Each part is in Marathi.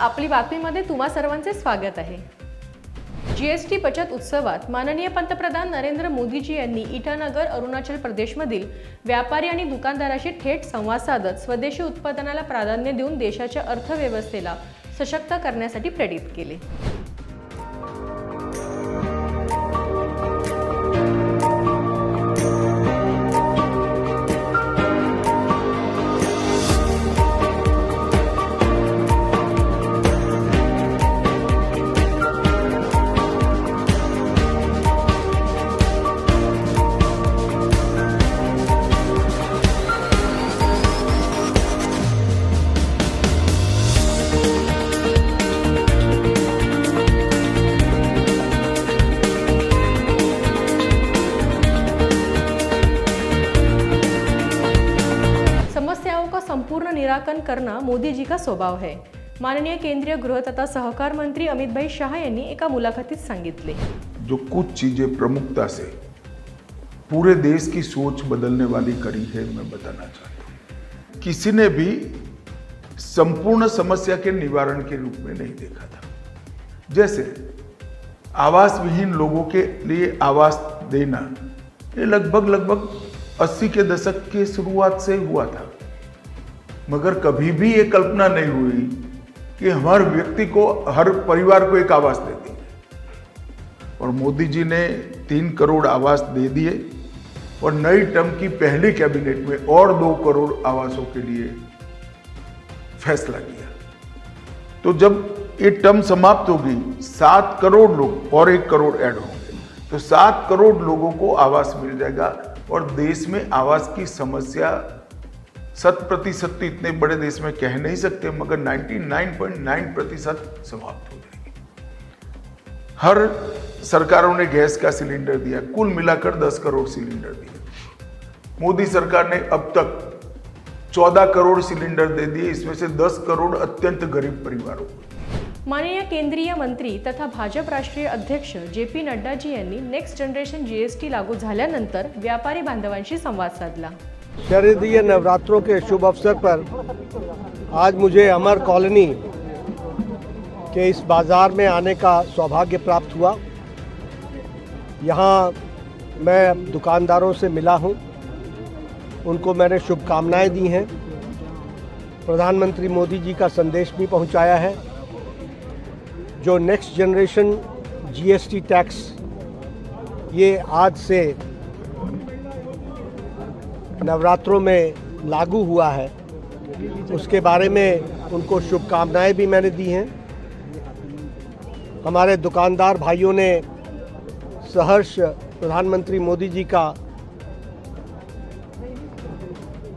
आपली बातमीमध्ये तुम्हा सर्वांचे स्वागत आहे. जीएसटी बचत उत्सवात माननीय पंतप्रधान नरेंद्र मोदीजी यांनी इटानगर अरुणाचल प्रदेशमधील व्यापारी आणि दुकानदाराशी थेट संवाद साधत स्वदेशी उत्पादनाला प्राधान्य देऊन देशाच्या अर्थव्यवस्थेला सशक्त करण्यासाठी प्रेरित केले. निराकरण करना मोदी जी का स्वभाव है? माननीय केंद्रीय गृह तथा सहकार मंत्री अमित भाई शाह यांनी एका मुलाखतीत सांगितले. जो कुछ चीजें प्रमुखता से पूरे देश की सोच बदलने वाली करी है मैं बताना चाहता हूँ। किसी ने भी संपूर्ण समस्या के निवारण के रूप में नहीं देखा था। जैसे आवास विहीन लोगों के लिए आवास देना ये लगभग लगभग 80 के दशक की शुरुआत से हुआ था। मगर कभी भी ये कल्पना नहीं हुई कि हर व्यक्ति को, हर परिवार को एक आवास दे देंगे और मोदी जी ने तीन करोड़ आवास दे दिए और नई टर्म की पहली कैबिनेट में और दो करोड़ आवासों के लिए फैसला किया। तो जब ये टर्म समाप्त होगी, सात करोड़ लोग और एक करोड़ ऐड होंगे। तो सात करोड़ लोगों को आवास मिल जाएगा और देश में आवास की समस्या शत प्रतिशत तो इतने बड़े देश में कह नहीं सकते मगर 99.9 प्रतिशत समाप्त हो जाएगी। हर सरकारों ने गैस का सिलेंडर दिया कुल मिलाकर 10 करोड़ सिलेंडर दिए। मोदी सरकार ने अब तक 14 करोड़ सिलेंडर दे दिए इसमें से 10 करोड़ अत्यंत गरीब परिवारों को माननीय केंद्रीय मंत्री तथा भाजप राष्ट्रीय अध्यक्ष जे पी नड्डाजी यांनी नेक्स्ट जनरेशन जीएसटी लागू झाल्यानंतर व्यापारी बांधवांशी संवाद साधला। शारदीय नवरात्रों के शुभ अवसर पर आज मुझे अमर कॉलोनी के इस बाज़ार में आने का सौभाग्य प्राप्त हुआ। यहाँ मैं दुकानदारों से मिला हूँ। उनको मैंने शुभकामनाएँ दी हैं। प्रधानमंत्री मोदी जी का संदेश भी पहुँचाया है। जो नेक्स्ट जनरेशन जीएसटी टैक्स ये आज से नवरात्रों में लागू हुआ है। उसके बारे में उनको शुभकामनाएँ भी मैंने दी हैं। हमारे दुकानदार भाइयों ने सहर्ष प्रधानमंत्री मोदी जी का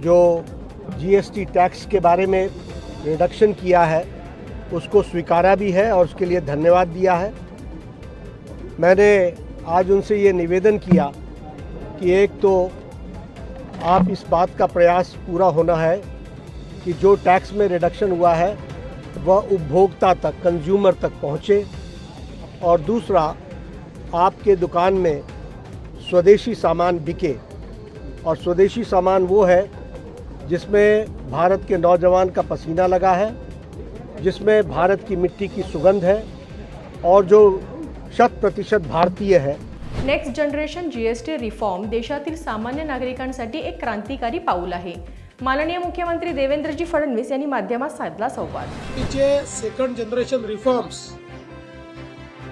जो जीएसटी टैक्स के बारे में रिडक्शन किया है, उसको स्वीकारा भी है और उसके लिए धन्यवाद दिया है। मैंने आज उनसे ये निवेदन किया कि एक तो आप इस बात का प्रयास पूरा होना है कि जो टैक्स में रिडक्शन हुआ है, वह उपभोक्ता तक कंज्यूमर तक पहुँचे। और दूसरा, आपके दुकान में स्वदेशी सामान बिके। और स्वदेशी सामान वो है, जिसमें भारत के नौजवान का पसीना लगा है, जिसमें भारत की मिट्टी की सुगंध है, और जो शत प्रतिशत भारतीय है next generation G S T reform देशातील सामान्य नागरिकांसाठी एक क्रांतिकारी पाऊल आहे. माननीय मुख्यमंत्री देवेंद्रजी फडणवीस यांनी माध्यमात साधला संवाद. जे सेकंड जनरेशन रिफॉर्म्स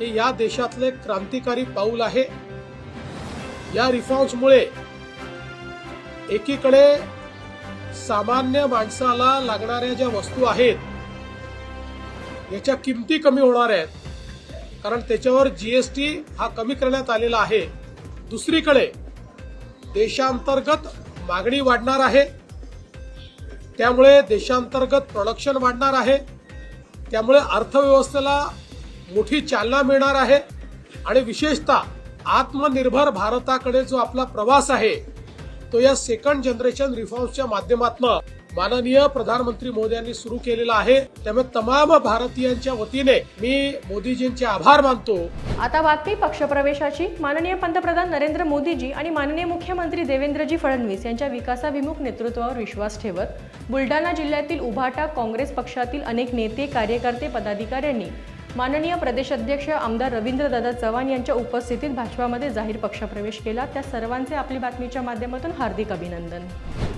हे या देशातले क्रांतिकारी पाऊल आहे. या रिफॉर्म्समुळे एकीकडे सामान्य माणसाला लागणाऱ्या ज्या वस्तू आहेत याच्या किमती कमी होणार आहेत कारण त्याच्यावर जीएसटी हा कमी करण्यात आलेला आहे. दुसरीकडे देशांतर्गत मागणी वाढणार आहे. त्यामुळे देशांतर्गत प्रोडक्शन वाढणार आहे. त्यामुळे अर्थव्यवस्थेला मोठी चालना मिळणार आहे. आणि विशेषतः आत्मनिर्भर भारताकडे जो आपला प्रवास आहे तो या सेकंड जनरेशन रिफॉर्म्सच्या माध्यमातून माननीय प्रधानमंत्री मोदयांनी सुरू केलेला आहे. त्यामुळे तमाम भारतीयांच्या वतीने मी मोदीजींचे आभार मानतो. आता बातमी पक्षप्रवेशाची. माननीय पंतप्रधान नरेंद्र मोदीजी आणि माननीय मुख्यमंत्री देवेंद्रजी फडणवीस यांच्या विकासाभिमुख नेतृत्वावर विश्वास ठेवत बुलढाणा जिल्ह्यातील उभाटा काँग्रेस पक्षातील अनेक नेते कार्यकर्ते पदाधिकाऱ्यांनी माननीय प्रदेशाध्यक्ष आमदार रवींद्रदादा चव्हाण यांच्या उपस्थितीत भाजपामध्ये जाहीर पक्षप्रवेश केला. त्या सर्वांचे आपली बातमीच्या माध्यमातून हार्दिक अभिनंदन.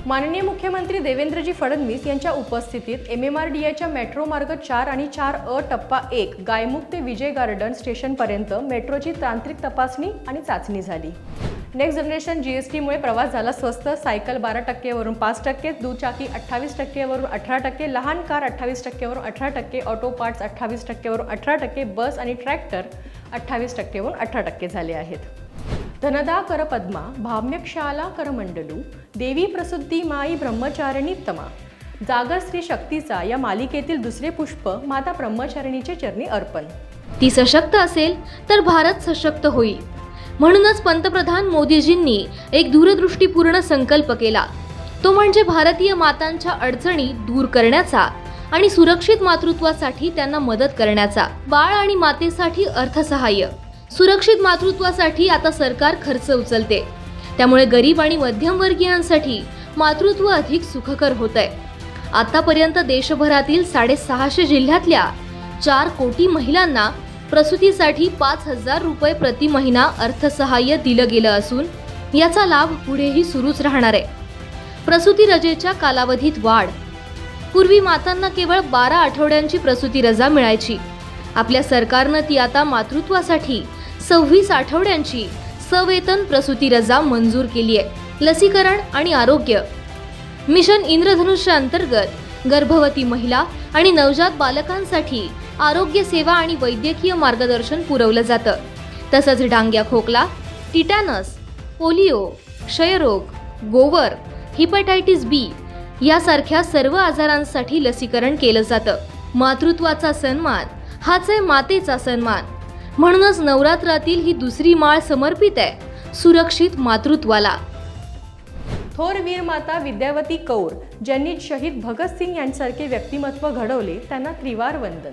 माननीय मुख्यमंत्री देवेंद्रजी फडणवीस यांच्या उपस्थितीत एम एम आर डी एच्या मेट्रो मार्ग चार आणि चार अ टप्पा एक गायमुख ते विजय गार्डन स्टेशनपर्यंत मेट्रोची तांत्रिक तपासणी आणि चाचणी झाली. नेक्स्ट जनरेशन जी एस टीमुळे प्रवास झाला स्वस्त सायकल बारा टक्केवरून पाच टक्के दुचाकी अठ्ठावीस टक्केवरून अठरा टक्के लहान कार अठ्ठावीस टक्केवरून अठरा टक्के ऑटो पार्ट्स अठ्ठावीस टक्केवरून अठरा टक्के बस आणि ट्रॅक्टर अठ्ठावीस टक्केवरून अठरा टक्के झाले आहेत. धनदा करपद्मा भाम्यक्षाला करमंडलू देवी प्रसुद्धी माई ब्रह्मचारिणी तमा. जागर स्त्री शक्तीचा या मालिकेतील दुसरे पुष्प माता ब्रह्मचारिणीचे चरणी अर्पण. ती सशक्त असेल तर भारत सशक्त होईल. म्हणूनच पंतप्रधान मोदीजींनी एक दूरदृष्टीपूर्ण संकल्प केला. तो म्हणजे भारतीय मातांच्या अडचणी दूर करण्याचा आणि सुरक्षित मातृत्वासाठी त्यांना मदत करण्याचा. बाळ आणि मातेसाठी अर्थसहाय्य. सुरक्षित मातृत्वासाठी आता सरकार खर्च उचलते. त्यामुळे गरीब आणि मध्यमवर्गीयांसाठी मातृत्व अधिक सुखकर होत आहे आतापर्यंत देशभरातील साडेसहाशे जिल्ह्यातल्या चार कोटी महिलांना प्रसूतीसाठी पाच हजार रुपये प्रति महिना अर्थसहाय्य दिलं गेलं असून याचा लाभ पुढेही सुरूच राहणार आहे. प्रसूती रजेच्या कालावधीत वाढ. पूर्वी मातांना केवळ बारा आठवड्यांची प्रसूती रजा मिळायची. आपल्या सरकारनं ती आता मातृत्वासाठी सव्वीस आठवड्यांची सवेतन प्रसूती रजा मंजूर केली आहे. लसीकरण आणि आरोग्य. मिशन इंद्रधनुष्य अंतर्गत गर्भवती महिला आणि नवजात बालकांसाठी आरोग्य सेवा आणि वैद्यकीय मार्गदर्शन पुरवलं जातं. तसंच डांग्या खोकला टिटॅनस पोलिओ क्षयरोग गोवर हिपॅटायटिस बी यासारख्या सर्व आजारांसाठी लसीकरण केलं जातं. मातृत्वाचा सन्मान हाच आहे मातेचा सन्मान. म्हणूनच नवरात्रातील ही दुसरी माळ समर्पित आहे सुरक्षित मातृत्वाला. थोर वीर माता विद्यावती कौर ज्यांनी शहीद भगतसिंग यांसारखे व्यक्तिमत्व घडवले त्यांना त्रिवार वंदन.